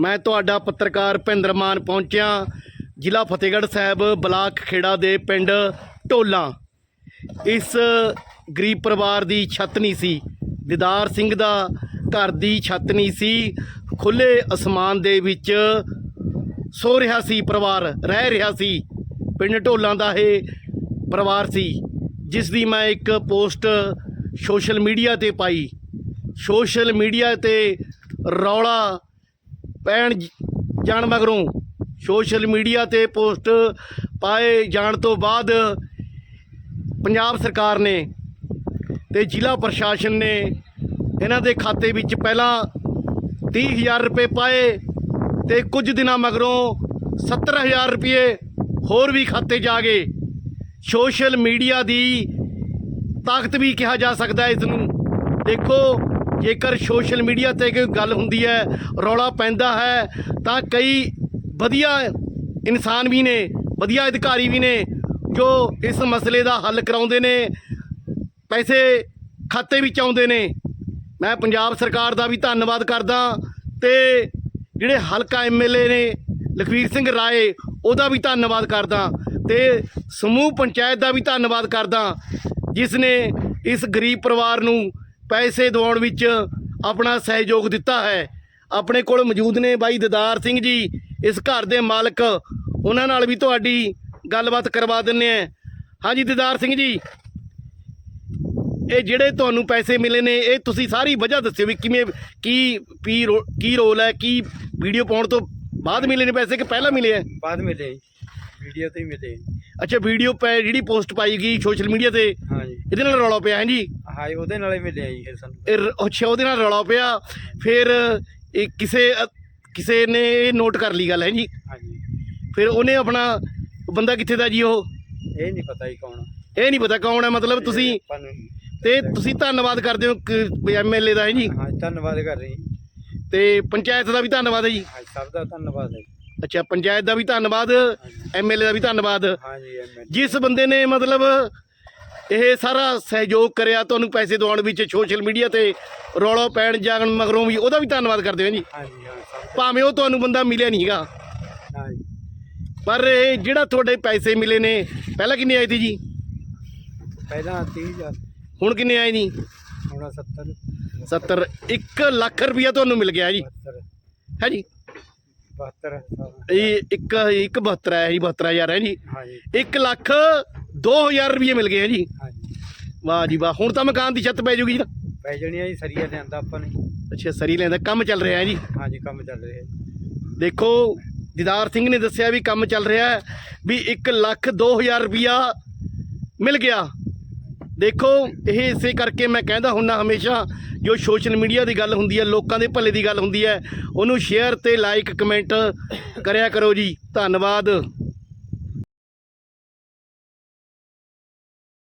ਮੈਂ ਤੁਹਾਡਾ ਪੱਤਰਕਾਰ ਭਿੰਦਰ ਮਾਨ ਪਹੁੰਚਿਆ, ਜ਼ਿਲ੍ਹਾ ਫਤਿਹਗੜ੍ਹ ਸਾਹਿਬ, ਬਲਾਕ ਖੇੜਾ ਦੇ ਪਿੰਡ ਢੋਲਾ। ਇਸ ਗਰੀਬ ਪਰਿਵਾਰ ਦੀ ਛੱਤ ਨਹੀਂ ਸੀ। ਦਿਦਾਰ ਸਿੰਘ ਦਾ ਘਰ ਦੀ ਛੱਤ ਨਹੀਂ ਸੀ। ਖੁੱਲੇ ਅਸਮਾਨ ਦੇ ਵਿੱਚ ਸੋ ਰਿਹਾ ਸੀ ਪਰਿਵਾਰ, ਰਹਿ ਰਿਹਾ ਸੀ। ਪਿੰਡ ਢੋਲਾਂ ਦਾ ਇਹ ਪਰਿਵਾਰ ਸੀ, ਜਿਸ ਦੀ ਮੈਂ ਇੱਕ ਪੋਸਟ ਸੋਸ਼ਲ ਮੀਡੀਆ ਤੇ ਪਾਈ। ਸੋਸ਼ਲ ਮੀਡੀਆ ਤੇ ਰੌਲਾ ਪੈਣ ਜਾਣ ਮਗਰੋਂ ਸੋਸ਼ਲ ਮੀਡੀਆ ਤੇ ਪੋਸਟ ਪਾਏ ਜਾਣ ਤੋਂ ਬਾਅਦ ਪੰਜਾਬ ਸਰਕਾਰ ਨੇ ਤੇ ਜ਼ਿਲ੍ਹਾ ਪ੍ਰਸ਼ਾਸਨ ਨੇ ਇਹਨਾਂ ਦੇ ਖਾਤੇ ਵਿੱਚ ਪਹਿਲਾਂ 30000 ਰੁਪਏ ਪਾਏ ਤੇ ਕੁਝ ਦਿਨਾਂ ਮਗਰੋਂ 70000 ਰੁਪਏ ਹੋਰ ਵੀ ਖਾਤੇ ਜਾ ਗਏ। ਸੋਸ਼ਲ ਮੀਡੀਆ ਦੀ ਤਾਕਤ ਵੀ ਕਿਹਾ ਜਾ ਸਕਦਾ ਇਸ ਨੂੰ। ਦੇਖੋ ਜੇਕਰ ਸੋਸ਼ਲ ਮੀਡੀਆ ਤੇ ਕੋਈ ਗੱਲ ਹੁੰਦੀ ਹੈ, ਰੌਲਾ ਪੈਂਦਾ ਹੈ, ਤਾਂ ਕਈ ਵਧੀਆ ਇਨਸਾਨ ਵੀ ਨੇ, ਵਧੀਆ ਅਧਿਕਾਰੀ ਵੀ ਨੇ, ਜੋ ਇਸ ਮਸਲੇ ਦਾ ਹੱਲ ਕਰਾਉਂਦੇ ਨੇ, ਪੈਸੇ ਖਾਤੇ ਵਿੱਚ ਆਉਂਦੇ ਨੇ। ਮੈਂ ਪੰਜਾਬ ਸਰਕਾਰ ਦਾ ਵੀ ਧੰਨਵਾਦ ਕਰਦਾ ਤੇ ਜਿਹੜੇ ਹਲਕਾ ਐਮਐਲਏ ਨੇ, ਲਖਵੀਰ ਸਿੰਘ ਰਾਏ, ਉਹਦਾ ਵੀ ਧੰਨਵਾਦ ਕਰਦਾ ਤੇ ਸਮੂਹ ਪੰਚਾਇਤ ਦਾ ਵੀ ਧੰਨਵਾਦ ਕਰਦਾ, ਜਿਸ ਨੇ ਇਸ ਗਰੀਬ ਪਰਿਵਾਰ ਨੂੰ ਪੈਸੇ ਦਿਵਾਉਣ ਵਿੱਚ ਆਪਣਾ ਸਹਿਯੋਗ ਦਿੱਤਾ ਹੈ। ਆਪਣੇ ਕੋਲ ਮੌਜੂਦ ਨੇ ਬਾਈ ਦਿਦਾਰ ਸਿੰਘ ਜੀ। ਇਸ ਘਰ ਦੇ ਮਾਲਕ ਉਹਨਾਂ ਨਾਲ ਵੀ ਤੁਹਾਡੀ ਗੱਲਬਾਤ ਕਰਵਾ ਦਿੰਨੇ ਆ ਹਾਂਜੀ ਦਿਦਾਰ ਸਿੰਘ ਜੀ ਇਹ ਜਿਹੜੇ ਤੁਹਾਨੂੰ ਪੈਸੇ ਮਿਲੇ ਨੇ ਇਹ ਤੁਸੀਂ ਸਾਰੀ ਵਜ੍ਹਾ ਦੱਸਿਓ ਵੀ ਕਿਵੇਂ ਕੀ ਕੀ ਰੋ- ਕੀ ਰੋਲ ਹੈ ਕੀ ਵੀਡੀਓ ਪਾਉਣ ਤੋਂ ਬਾਅਦ ਮਿਲੇ ਨੇ ਪੈਸੇ ਕਿ ਪਹਿਲਾਂ ਮਿਲੇ ਆ ਬਾਅਦ ਮਿਲੇ ਵੀਡੀਓ ਤੇ ਹੀ ਮਿਲੇ ਅੱਛਾ ਵੀਡੀਓ ਪੈ ਜਿਹੜੀ ਪੋਸਟ ਪਾਈ ਗਈ ਸੋਸ਼ਲ ਮੀਡੀਆ ਤੇ ਹਾਂ ਜੀ ਇਹਦੇ ਨਾਲ ਰੌਲਾ ਪਿਆ ਹੈ ਜੀ? ਹਾਂ ਜੀ, ਉਹਦੇ ਨਾਲ ਹੀ ਮਿਲੇ ਆ ਜੀ ਫਿਰ ਸਾਨੂੰ। ਇਹ ਰ- ਅੱਛਾ ਉਹਦੇ ਨਾਲ ਰੌਲਾ ਪਿਆ। ਫਿਰ ਇਹ ਕਿਸੇ ਅ- ਕਿਸੇ ਨੇ ਇਹ ਨੋਟ ਕਰ ਲਈ ਗੱਲ ਹੈ ਜੀ? ਹਾਂ ਜੀ ਫਿਰ ਉਹਨੇ ਆਪਣਾ ਬੰਦਾ ਕਿੱਥੇ ਦਾ ਜੀ ਉਹ? ਇਹ ਨਹੀਂ ਪਤਾ ਜੀ ਕੌਣ। ਇਹ ਨਹੀਂ ਪਤਾ ਕੌਣ ਹੈ ਮਤਲਬ ਤੁਸੀਂ ਆਪਾਂ ਨੂੰ ਤੇ ਤੁਸੀਂ ਧੰਨਵਾਦ ਕਰਦੇ ਹੋ ਐਮਐਲਏ ਦਾ ਹੈ ਜੀ? ਹਾਂ ਧੰਨਵਾਦ ਕਰ ਰਹੀ ਜੀ। ਤੇ ਪੰਚਾਇਤ ਦਾ ਵੀ ਧੰਨਵਾਦ ਹੈ ਜੀ? ਹਾਂ ਸਭ ਦਾ ਧੰਨਵਾਦ ਹੈ ਜੀ। ਅੱਛਾ ਪੰਚਾਇਤ ਦਾ ਵੀ ਧੰਨਵਾਦ ਐਮਐਲਏ ਦਾ ਵੀ ਧੰਨਵਾਦ। ਹਾਂ ਜੀ ਐਮਐਲ ਜਿਸ ਬੰਦੇ ਨੇ ਮਤਲਬ ਇਹ ਸਾਰਾ ਸਹਿਯੋਗ ਕਰਿਆ ਤੁਹਾਨੂੰ ਪੈਸੇ ਦਿਵਾਉਣ ਵਿੱਚ ਸੋਸ਼ਲ ਮੀਡੀਆ ਤੇ ਰੌਲਾ ਪੈਣ ਜਾਣ ਮਗਰੋਂ ਵੀ ਉਹਦਾ ਵੀ ਧੰਨਵਾਦ ਕਰਦੇ ਹਾਂ ਜੀ। ਹਾਂ ਸਭ ਭਾਵੇਂ ਉਹ ਤੁਹਾਨੂੰ ਬੰਦਾ ਮਿਲਿਆ ਨਹੀਂ ਹੈਗਾ। ਜੀ। ਪਰ ਇਹ ਜਿਹੜਾ ਤੁਹਾਡੇ ਪੈਸੇ ਮਿਲੇ ਨੇ ਪਹਿਲਾਂ ਕਿੰਨੇ ਆਏ ਸੀ ਜੀ? ਪਹਿਲਾਂ 30000 ਹੁਣ ਕਿੰਨੇ ਆਏ ਜੀ? ਹੁਣ 70 70 1 ਲੱਖ ਰੁਪਇਆ ਤੁਹਾਨੂੰ ਮਿਲ ਗਿਆ ਜੀ। 72 ਹੈ ਜੀ? 72 ਇਹ ਇੱਕ ਇੱਕ 72 ਹੈ ਜੀ 72000 ਹੈ ਜੀ। ਹਾਂ ਜੀ 1 ਲੱਖ 2000 ਰੁਪਏ ਮਿਲ ਗਏ ਹੈ ਜੀ। ਹਾਂ ਜੀ ਵਾਹ ਜੀ ਵਾਹ ਹੁਣ ਤਾਂ ਮਕਾਨ ਦੀ ਛੱਤ ਪੈ ਜੂਗੀ ਜੀ ਪੈ ਜਣੀਆਂ ਜੀ ਸਰੀਆ ਲਿਆਂਦਾ ਆਪਾਂ ਨੇ। ਅੱਛਾ ਸਰੀ ਲੈਂਦਾ ਕੰਮ ਚੱਲ ਰਿਹਾ ਹੈ ਜੀ। ਹਾਂ ਜੀ ਕੰਮ ਚੱਲ ਰਿਹਾ ਜੀ। ਦੇਖੋ ਦੀਦਾਰ ਸਿੰਘ ਨੇ ਦੱਸਿਆ ਵੀ ਕੰਮ ਚੱਲ ਰਿਹਾ ਹੈ ਵੀ 1 ਲੱਖ 2000 ਰੁਪਿਆ ਮਿਲ ਗਿਆ। ਦੇਖੋ ਇਹ ਇਸੇ ਕਰਕੇ ਮੈਂ ਕਹਿੰਦਾ ਹੁੰਨਾ ਹਮੇਸ਼ਾ ਜੋ ਸੋਸ਼ਲ ਮੀਡੀਆ ਦੀ ਗੱਲ ਹੁੰਦੀ ਹੈ ਲੋਕਾਂ ਦੇ ਭਲੇ ਦੀ ਗੱਲ ਹੁੰਦੀ ਹੈ ਉਹਨੂੰ ਸ਼ੇਅਰ ਤੇ ਲਾਈਕ ਕਮੈਂਟ ਕਰਿਆ ਕਰੋ ਜੀ। ਧੰਨਵਾਦ।